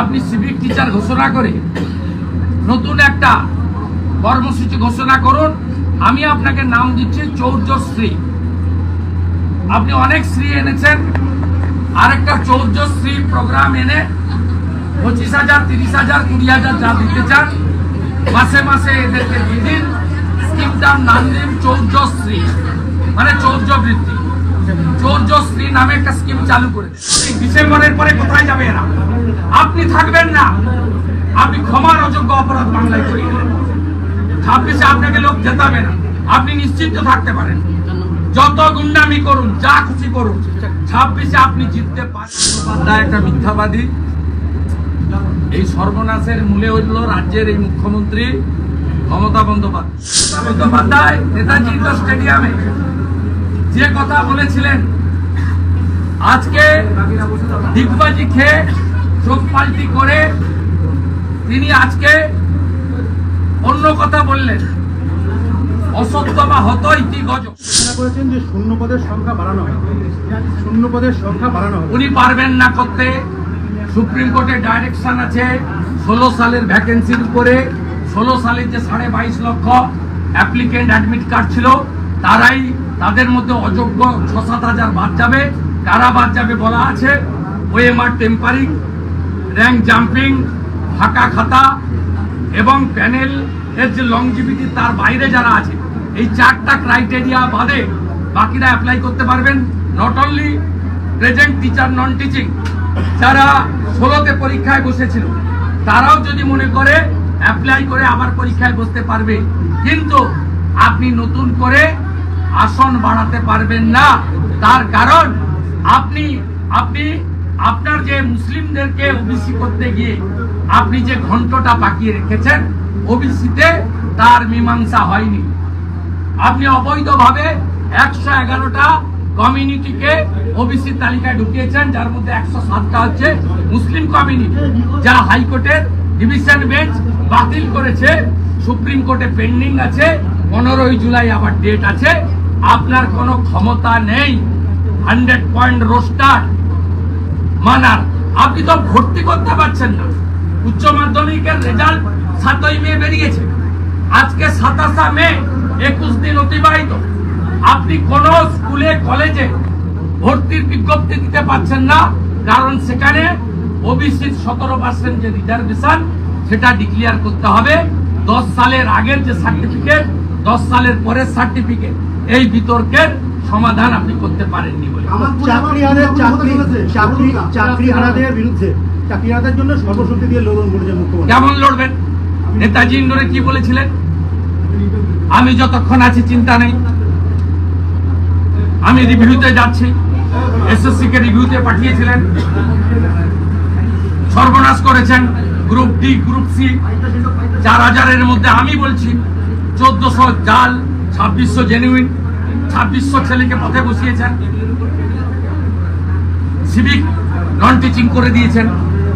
আপনি civic teacher ঘোষণা করে নতুন একটা কর্মসূচি ঘোষণা করুন। আমি আপনাকে নাম দিচ্ছি চৌর্যশ্রী আপনি অনেক শ্রী এনেছেন। আরেকটা চৌর্যশ্রী প্রোগ্রাম এনে পঁচিশ হাজার, তিরিশ হাজার, কুড়ি হাজার যা দিতে চান, মাসে মাসে এদেরকে দিয়ে দিন। স্কিমটার নাম দিন চৌর্যশ্রী মানে চৌর্য বৃত্তি চৌর্যশ্রী নামে একটা স্কিম চালু করে। ডিসেম্বরের পরে কোথায় যাবে এরা? আপনি থাকবেন না। আপনি ক্ষমার অযোগ্য অপরাধ বাংলায় দিলেন ছাব্বিশে আপনাকে লোক জেতাবে না। আপনি নিশ্চিন্ত থাকতে পারেন। যত গুন্ডামি করুন, যা খুশি করুন, ছাব্বিশে আপনি জিততে পারেন একটা মিথ্যাবাদী। এই সর্বনাশের মূলে হইল রাজ্যের এই মুখ্যমন্ত্রী মমতা বন্দ্যোপাধ্যায়। বন্দ্যোপাধ্যায় নেতাজি স্টেডিয়ামে। যে কথা বলেছিলেন, আজকে ডিগবাজি খেয়ে চোখ পাল্টি করে তিনি আজকে অন্য কথা বললেন। অসত্য বা হত ইতি গজ করেছেন যে শূন্য পদের সংখ্যা বাড়ানো হবে শূন্য পদের সংখ্যা বাড়ানো হবে উনি পারবেন না করতে। সুপ্রিম কোর্টের ডাইরেকশন আছে ষোলো সালের ভ্যাকেন্সির উপরে। ষোলো সালের যে সাড়ে বাইশ লক্ষ অ্যাপ্লিকেন্ট অ্যাডমিট কার্ড ছিল তারাই তাদের মধ্যে অযোগ্য ছ সাত হাজার বাদ যাবে। কারা বাদ যাবে বলা আছে? ওএমআর টেম্পারিং র্যাঙ্ক জাম্পিং, ফাঁকা খাতা এবং প্যানেল এর যে লংজিভিটি তার বাইরে যারা আছে, এই চারটা ক্রাইটেরিয়া বাদে বাকিরা অ্যাপ্লাই করতে পারবেন। Not only present teacher non teaching যারা ষোলোতে পরীক্ষায় বসেছিল, তারাও যদি মনে করে অ্যাপ্লাই করে আবার পরীক্ষায় বসতে পারবে। কিন্তু আপনি নতুন করে আসন বাড়াতে পারবেন না। তার কারণ আপনি আপনি আপনার যে মুসলিমদেরকে ওবিসি করতে গিয়ে আপনি যে ঘন্টটা পাকিয়ে রেখেছেন, ওবিসিতে তার মীমাংসা হয়নি। আপনি অবৈধভাবে একশো এগারোটা কমিউনিটিকে ওবিসি তালিকায় ঢুকিয়েছেন, যার মধ্যে একশো সাতটা হচ্ছে মুসলিম কমিউনিটি যা হাইকোর্টের ডিভিশন বেঞ্চ বাতিল করেছে, সুপ্রিম কোর্টে পেন্ডিং আছে, পনেরোই জুলাই আবার ডেট আছে। আপনার কোনো ক্ষমতা নেই। হান্ড্রেড পয়েন্ট রোস্টার মানার আপনি তো ভর্তি করতে পারছেন না। উচ্চ মাধ্যমিকের রেজাল্ট সাতই মে বেরিয়েছে। আজকে সাতাশা মে, একুশ দিন অতিবাহিত। আপনি কোন স্কুলে, কলেজে ভর্তির বিজ্ঞপ্তি দিতে পারছেন না, কারণ সেখানে ওবিসি সতেরো পার্সেন্ট যে রিজার্ভেশন, সেটা ডিক্লিয়ার করতে হবে। দশ সালের আগের যে সার্টিফিকেট দশ সালের পরের সার্টিফিকেট এই বিতর্কের সমাধান আপনি করতে পারেননি বলে। চাকরি চাকরি চাকরি চাকরি হারাদের বিরুদ্ধে। চাকরি হারাদের জন্য সর্বশক্তি দিয়ে লড়ুন মুখ্যমন্ত্রী। কেমন লড়বেন? নেতাজি ইন্ডোরে কি বলেছিলেন? আমি যতক্ষণ আছি চিন্তা নেই। আমি রিভিউতে যাচ্ছি। এসএসসি কে রিভিউতে পাঠিয়েছিলেন। সর্বনাশ করেছেন গ্রুপ ডি গ্রুপ সি। চার হাজারের মধ্যে আমি বলছি চোদ্দশো জাল ছাব্বিশশো জেনুইন ছাব্বিশশো ছেলেকে পথে বসিয়েছেন। সিভিক নন টিচিং করে দিয়েছেন,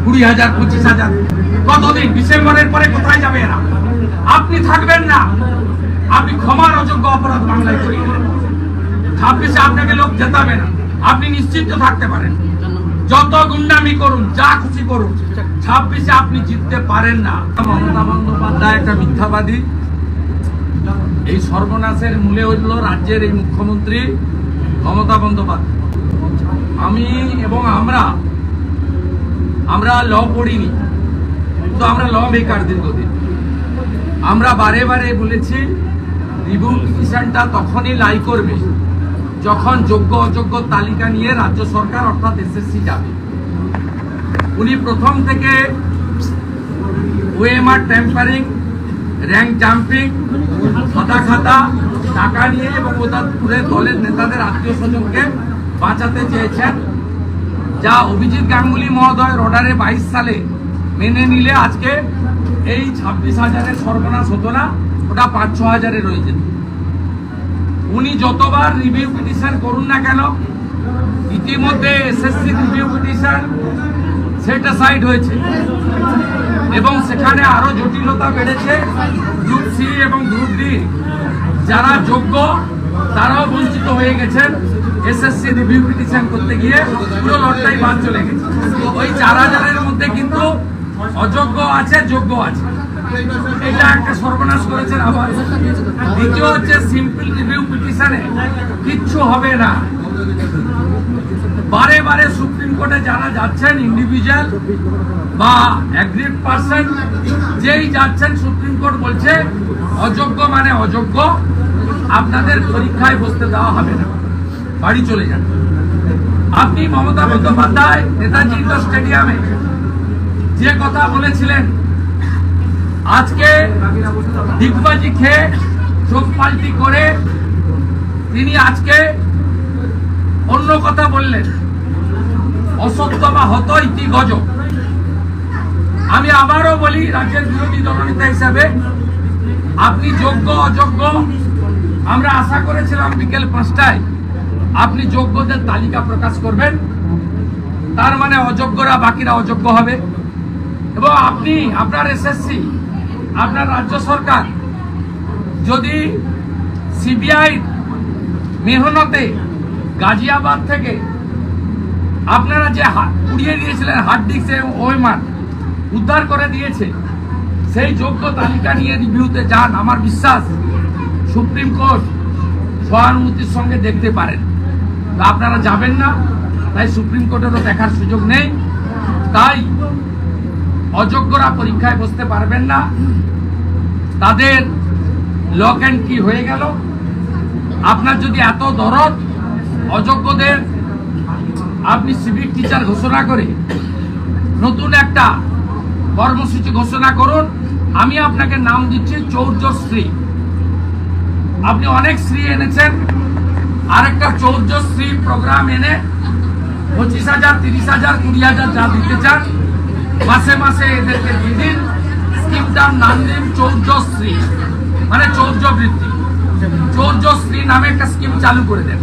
কুড়ি হাজার, পঁচিশ হাজার। কতদিন? ডিসেম্বরের পরে কোথায় যাবে এরা? আপনি থাকবেন না। আপনি ক্ষমার অযোগ্য অপরাধ বাংলায় দিলেন ছাব্বিশে আপনাকে লোক জেতাবে না। আপনি নিশ্চিন্ত থাকতে পারেন। যত গুন্ডামি করুন, যা খুশি করুন, ছাব্বিশে আপনি জিততে পারেন না। মমতা বন্দ্যোপাধ্যায় একটা মিথ্যাবাদী এই সর্বনাশের মূলে হইল রাজ্যের এই মুখ্যমন্ত্রী মমতা বন্দ্যোপাধ্যায়। আমি এবং আমরা আমরা ল পড়িনি তো আমরা ল বেকার দীর্ঘদিন। আমরা বারে বারে বলেছি রিভিউ পিটিশনটা তখনই লাই করবে, যখন যোগ্য অযোগ্য তালিকা নিয়ে রাজ্য সরকার, অর্থাৎ এসএসসি যাবে। উনি প্রথম থেকে ওএমআর টেম্পারিং র্যাঙ্ক জাম্পিং সাদা খাতা, টাকা নিয়ে এবং ওদের দলের নেতাদের আত্মীয় স্বজনকে বাঁচাতে চেয়েছেন। যা অভিজিৎ গাঙ্গুলি মহোদয়ের অর্ডারে বাইশ সালে মেনে নিলে আজকে এই ছাব্বিশ হাজারের সর্বনাশ হতো না, ওটা পাঁচ, ছ হাজারে রয়ে যেত উনি যতবার রিভিউ পিটিশন করুন না কেন, ইতিমধ্যে এসএসসি রিভিউ পিটিশন সেটা সাইড হয়েছে। এবং সেখানে আরও জটিলতা বেড়েছে গ্রুপ সি এবং গ্রুপ ডি। যারা যোগ্য, তারাও বঞ্চিত হয়ে গেছেন। এসএসসি রিভিউ পিটিশন করতে গিয়ে পুরো লটটাই বাদ চলে গেছে। ওই চার হাজারের মধ্যে কিন্তু অযোগ্য আছে, যোগ্য আছে। এটা একটা সর্বনাশ করেছেন আবার। দ্বিতীয় হচ্ছে সিম্পল রিভিউ পিটিশনে কিচ্ছু হবে না। বারে বারে সুপ্রিম কোর্টে যারা যাচ্ছেন ইন্ডিভিজুয়াল বা অ্যাগ্রিড পার্সন যেই যাচ্ছেন, সুপ্রিম কোর্ট বলছে, অযোগ্য মানে অযোগ্য। আপনাদের পরীক্ষায় বসতে দেওয়া হবে না। বাড়ি চলে যান। আপনি মমতা বন্দ্যোপাধ্যায়, নেতাজি ইন্ডোর স্টেডিয়ামে যে কথা বলেছিলেন, আজকে ডিগবাজি খেয়ে চোখ পাল্টি করে তিনি আজকে অন্য কথা বললেন। অসত্য বা হত ইতি গজ? আমি আবারও বলি, রাজ্যের বিরোধী দলনেতা হিসাবে আপনি যোগ্য, অযোগ্য, আমরা আশা করেছিলাম বিকেল পাঁচটায় আপনি যোগ্যদের তালিকা প্রকাশ করবেন। তার মানে অযোগ্যরা বাকিরা অযোগ্য হবে। এবং আপনি, আপনার এসএসসি আপনার রাজ্য সরকার যদি সিবিআই মেহনতে গাজিয়াবাদ থেকে আপনারা যে উড়িয়ে দিয়েছিলেন হার্ড ডিস্ক ওয়েমান উদ্ধার করে দিয়েছে, সেই যোগ্য তালিকা নিয়ে রিভিউতে যান, আমার বিশ্বাস সুপ্রিম কোর্ট সহানুভূতির সঙ্গে দেখতে পারেন। তা আপনারা যাবেন না, তাই সুপ্রিম কোর্টেরও দেখার সুযোগ নেই। তাই অযোগ্যরা পরীক্ষায় বসতে পারবেন না। তাদের লক অ্যান্ড কি হয়ে গেল। আপনার যদি এত দরদ অযোগ্যদের আপনি সিভিক টিচার ঘোষণা করে নতুন একটা কর্মসূচি ঘোষণা করুন। আমি আপনাকে নাম দিচ্ছি চৌর্যশ্রী আপনি অনেক শ্রী এনেছেন। আরেকটা চৌর্যশ্রী প্রোগ্রাম এনে পঁচিশ হাজার, তিরিশ হাজার, কুড়ি হাজার যা দিতে চান, মাসে মাসে এদেরকে দিয়ে দিন। স্কিমটার নাম দিন চৌর্যশ্রী মানে চৌর্য বৃত্তি চৌর্যশ্রী নামে একটা স্কিম চালু করে দেন।